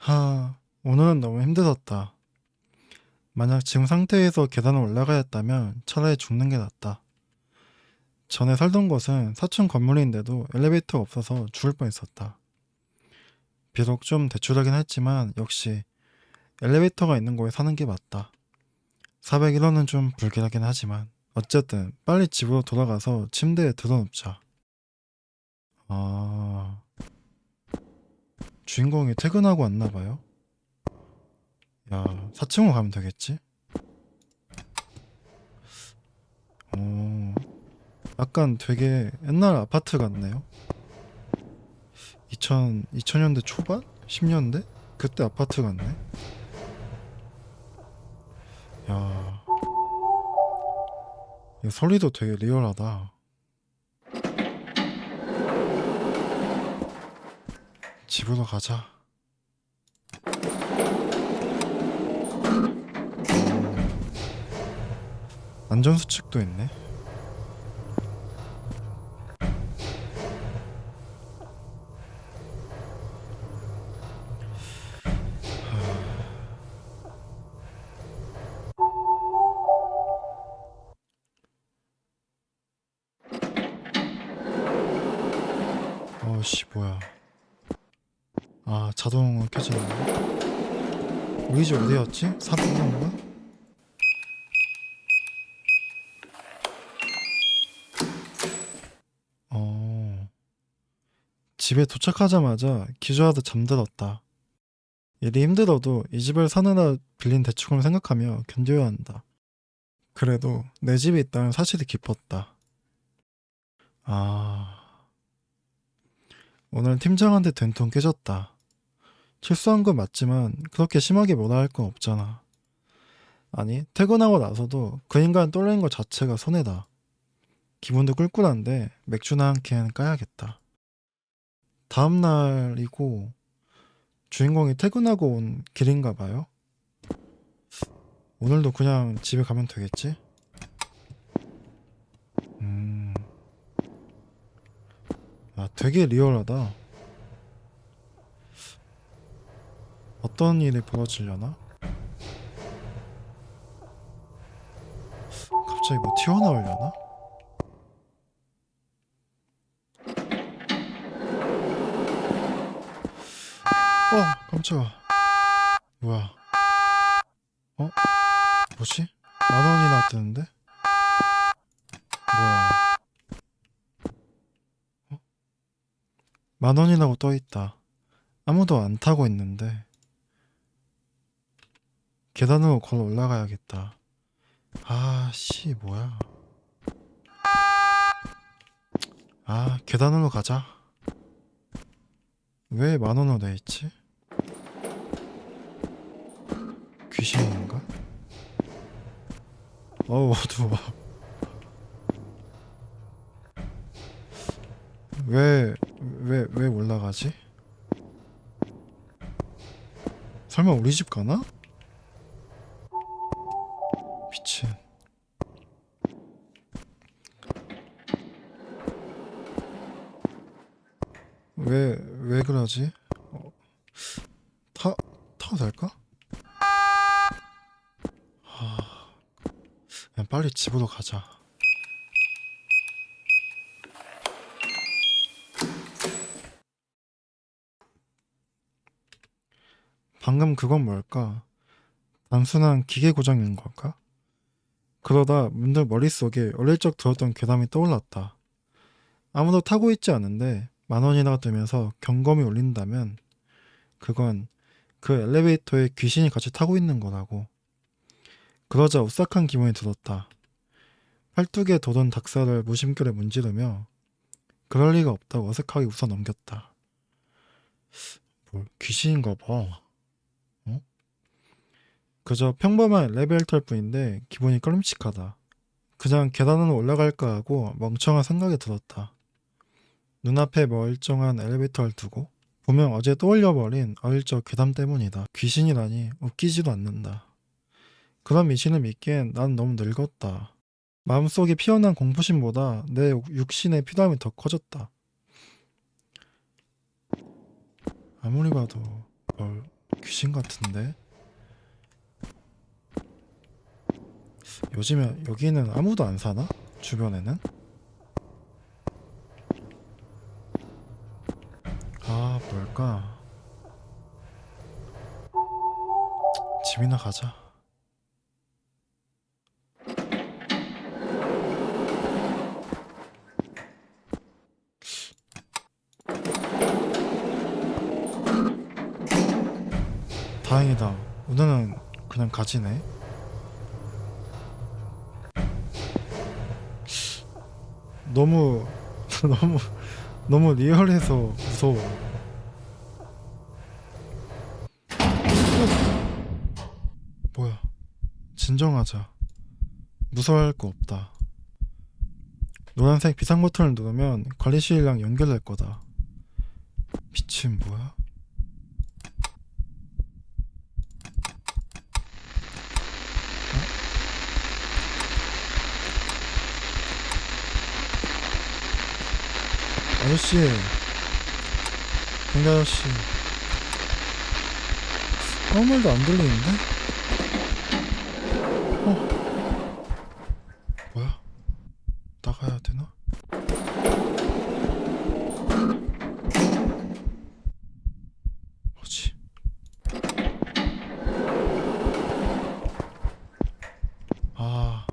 하, 오늘은 너무 힘들었다. 만약 지금 상태에서 계단을 올라가야 했다면 차라리 죽는 게 낫다. 전에 살던 곳은 사층 건물인데도 엘리베이터가 없어서 죽을 뻔했었다. 비록 좀 대출하긴 했지만 역시 엘리베이터가 있는 곳에 사는 게 맞다. 401원은 좀 불길하긴 하지만 어쨌든 빨리 집으로 돌아가서 침대에 들어눕자. 아... 주인공이 퇴근하고 왔나 봐요. 야, 4층으로 가면 되겠지? 어, 약간 되게 옛날 아파트 같네요. 2000, 2000년대 초반? 10년대? 그때 아파트 같네. 야, 이 소리도 되게 리얼하다. 집으로 가자. 안전수칙도 있네. 어씨 뭐야 아 자동으로 켜지는 거 우리 집 어디였지? 4번인가? 어 집에 도착하자마자 기저하듯 잠들었다 일이 힘들어도 이 집을 사느라 빌린 대출금을 생각하며 견뎌야 한다 그래도 내 집이 있다는 사실이 기뻤다 아 오늘 팀장한테 된통 깨졌다. 실수한 건 맞지만 그렇게 심하게 뭐라 할 건 없잖아. 아니 퇴근하고 나서도 그 인간 떨리는 것 자체가 손해다. 기분도 꿀꿀한데 맥주나 한 캔 까야겠다. 다음 날이고 주인공이 퇴근하고 온 길인가 봐요. 오늘도 그냥 집에 가면 되겠지? 음. 아, 되게 리얼하다. 어떤 일이 벌어지려나? 갑자기 뭐 튀어나오려나? 어, 깜짝아. 뭐야? 어? 뭐지? 만 원이나 뜨는데? 뭐야? 만 원이라고 떠 있다. 아무도 안 타고 있는데. 계단으로 걸어 올라가야겠다. 아, 씨, 뭐야. 아, 계단으로 가자. 왜 만 원으로 돼 있지? 귀신인가? 어우, 어두워. 왜, 왜, 왜 올라가지? 설마 우리 집 가나? 왜 그러지? 어, 타, 타도 될까? 하, 그냥 빨리 집으로 가자. 방금 그건 뭘까? 단순한 기계 고장인 걸까? 그러다 문득 머릿속에 어릴 적 들었던 괴담이 떠올랐다. 아무도 타고 있지 않은데 만 원이나 뜨면서 경검이 울린다면 그건 그 엘리베이터에 귀신이 같이 타고 있는 거라고. 그러자 오싹한 기분이 들었다. 팔뚝에 돋은 닭살을 무심결에 문지르며 그럴 리가 없다고 어색하게 웃어 넘겼다. 뭘 귀신인가 봐. 그저 평범한 엘리베이터일 뿐인데 기분이 꺼림칙하다. 그냥 계단으로 올라갈까 하고 멍청한 생각이 들었다. 눈앞에 멀쩡한 엘리베이터를 두고 분명 어제 떠올려버린 어릴 적 괴담 때문이다. 귀신이라니 웃기지도 않는다. 그런 미신을 믿기엔 난 너무 늙었다. 마음속에 피어난 공포심보다 내 육신의 피담이 더 커졌다. 아무리 봐도 뭘 귀신 같은데? 요즘에 여기는 아무도 안 사나? 주변에는? 아, 뭘까? 집이나 가자. 다행이다. 오늘은 그냥 가지네. 너무 너무 너무 리얼해서 무서워. 뭐야? 진정하자. 무서워할 거 없다. 노란색 비상 버튼을 누르면 관리실이랑 연결될 거다. 미친 뭐야? 아저씨, 경비 아저씨, 아무 말도 안 들리는데? 어, 뭐야? 나가야 되나? 뭐지? 아,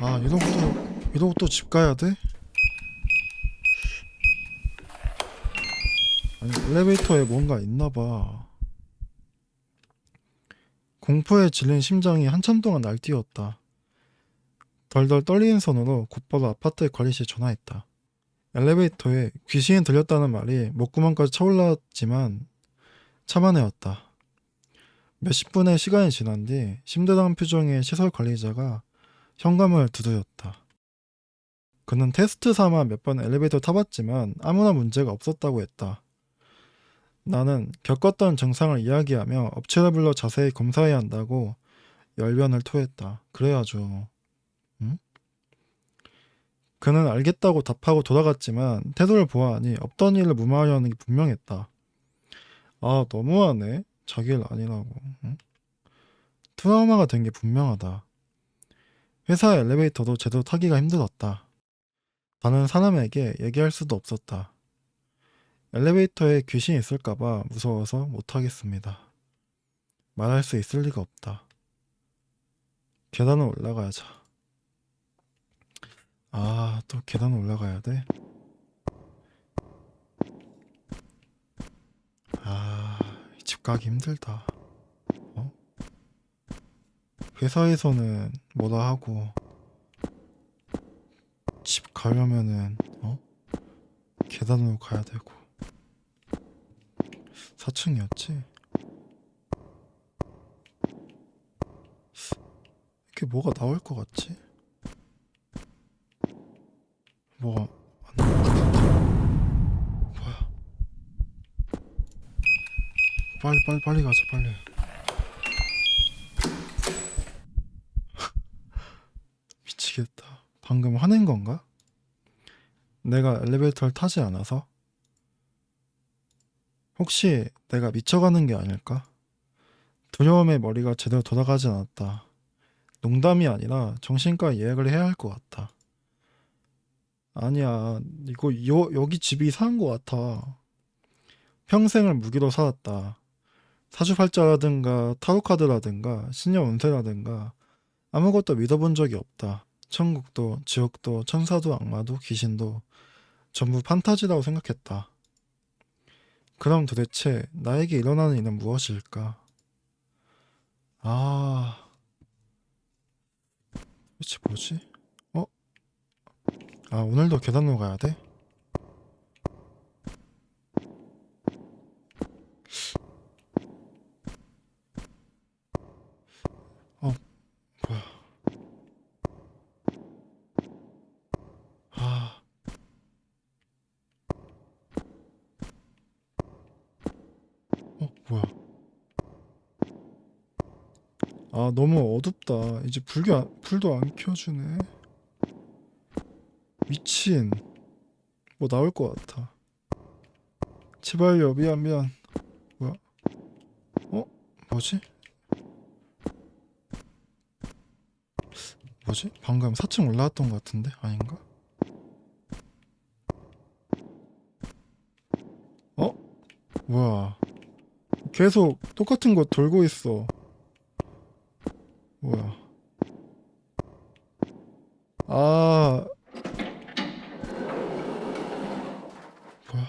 아 이러고 또집 가야 돼? 아니 엘리베이터에 뭔가 있나 봐. 공포에 질린 심장이 한참 동안 날뛰었다. 덜덜 떨리는 손으로 곧바로 아파트 관리실 전화했다. 엘리베이터에 귀신이 들렸다는 말이 목구멍까지 차올랐지만 참아내었다. 몇십 분의 시간이 지난 뒤 심드렁한 표정의 시설 관리자가 현관문을 두드렸다. 그는 테스트 삼아 몇 번 엘리베이터 타봤지만 아무런 문제가 없었다고 했다. 나는 겪었던 증상을 이야기하며 업체를 불러 자세히 검사해야 한다고 열변을 토했다. 그래야죠. 응? 그는 알겠다고 답하고 돌아갔지만 태도를 보아하니 없던 일을 무마하려는 게 분명했다. 아 너무하네. 자기 일 아니라고. 응? 트라우마가 된 게 분명하다. 회사 엘리베이터도 제대로 타기가 힘들었다. 다른 사람에게 얘기할 수도 없었다. 엘리베이터에 귀신이 있을까봐 무서워서 못하겠습니다. 말할 수 있을 리가 없다. 계단을 올라가야자. 아, 또 계단 올라가야 돼? 아, 집 가기 힘들다. 어? 회사에서는 뭐라 하고, 집 가려면은, 어? 계단으로 가야 되고. 4층이었지? 이렇게 뭐가 나올 것 같지? 뭐가 안 나올 것 같은데? 뭐야? 빨리 빨리 빨리 가자 빨리 미치겠다 방금 화낸 건가? 내가 엘리베이터를 타지 않아서? 혹시 내가 미쳐가는 게 아닐까? 두려움에 머리가 제대로 돌아가지 않았다. 농담이 아니라 정신과 예약을 해야 할 것 같다. 아니야, 이거 여, 여기 집이 이상한 것 같아. 평생을 무기로 살았다. 사주팔자라든가 타로카드라든가 신녀 운세라든가 아무것도 믿어본 적이 없다. 천국도 지옥도 천사도 악마도 귀신도 전부 판타지라고 생각했다. 그럼 도대체 나에게 일어나는 일은 무엇일까? 아, 도대체 뭐지? 어? 아, 오늘도 계단으로 가야 돼? 어, 뭐야? 아. 어, 뭐야? 아, 너무 어둡다. 이제 불이 안, 불도 안 켜주네. 미친. 뭐 나올 것 같아. 제발요 미안 미안. 뭐야? 어? 뭐지? 뭐지? 방금 4층 올라왔던 것 같은데? 아닌가? 어? 뭐야? 계속 똑같은 거 돌고 있어 뭐야 아 뭐야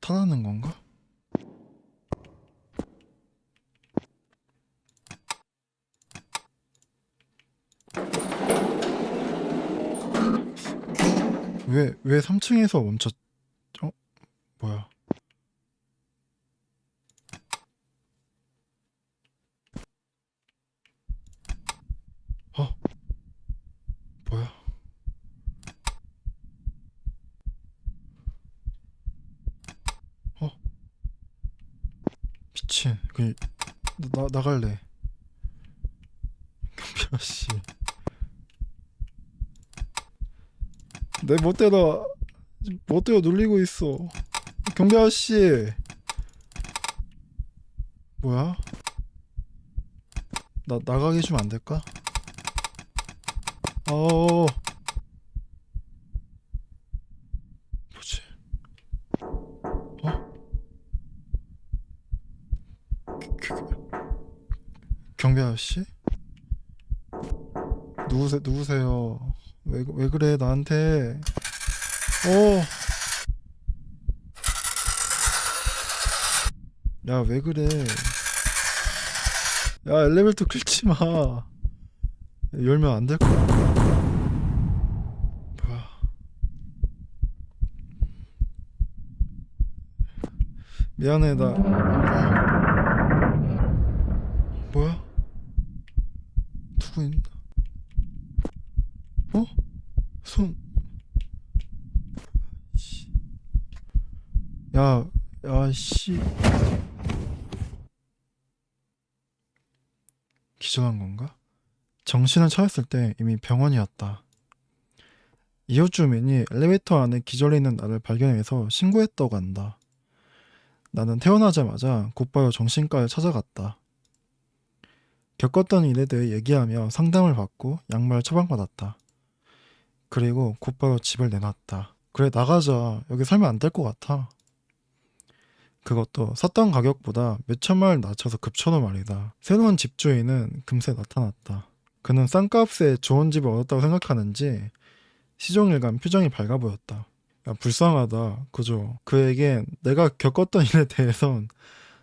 타나는 건가? 왜, 왜 3층에서 멈췄, 어? 뭐야. 어? 뭐야. 어? 미친. 그, 나, 나갈래. 아씨. 내 멋대로, 멋대로 눌리고 있어. 경비 아씨. 뭐야? 나, 나가게 해주면 안 될까? 어. 뭐지? 경비 아저씨? 누구세, 누구세요? 왜, 왜 그래, 나한테? 어. 야, 왜 그래? 야, 엘리베이터 긁지 마. 열면 안 될 거야. 뭐야. 미안해, 나. 뭐야? 누구 있나? 어? 손. 씨. 야, 야, 씨. 기절한 건가? 정신을 차렸을 때 이미 병원이었다. 이웃 주민이 엘리베이터 안에 기절해 있는 나를 발견해서 신고했다고 한다. 나는 태어나자마자 곧바로 정신과에 찾아갔다. 겪었던 일에 대해 얘기하며 상담을 받고 약물 처방받았다. 그리고 곧바로 집을 내놨다. 그래 나가자. 여기 살면 안 될 것 같아. 그것도 샀던 가격보다 몇 천만 원 낮춰서 급천후 말이다. 새로운 집주인은 금세 나타났다. 그는 싼 값에 좋은 집을 얻었다고 생각하는지 시종일관 표정이 밝아 보였다. 야, 불쌍하다. 그죠? 그에겐 내가 겪었던 일에 대해선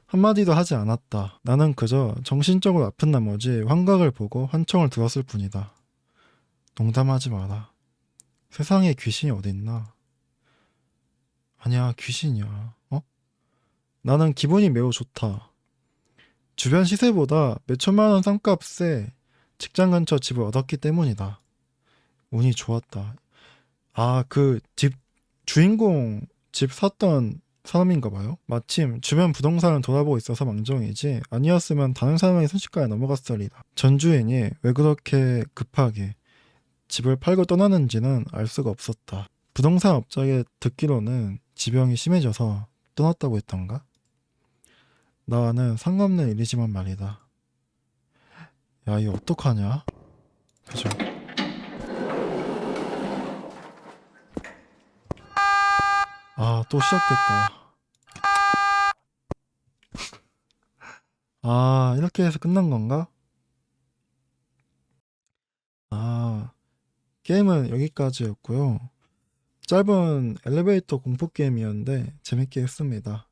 한마디도 하지 않았다. 나는 그저 정신적으로 아픈 나머지 환각을 보고 환청을 들었을 뿐이다. 농담하지 마라. 세상에 귀신이 어딨나? 아니야, 귀신이야. 어? 나는 기분이 매우 좋다. 주변 시세보다 몇천만 원 싼값에 직장 근처 집을 얻었기 때문이다. 운이 좋았다. 아, 그 집 주인공 집 샀던 사람인가 봐요. 마침 주변 부동산을 돌아보고 있어서 망정이지 아니었으면 다른 사람에게 순식간에 넘어갔을 리다. 전 주인이 왜 그렇게 급하게 집을 팔고 떠나는지는 알 수가 없었다. 부동산 업자에 듣기로는 지병이 심해져서 떠났다고 했던가? 나와는 상관없는 일이지만 말이다. 야, 이 어떡하냐? 그죠? 아, 또 시작됐다. 아, 이렇게 해서 끝난 건가? 아, 게임은 여기까지였고요. 짧은 엘리베이터 공포 게임이었는데 재밌게 했습니다.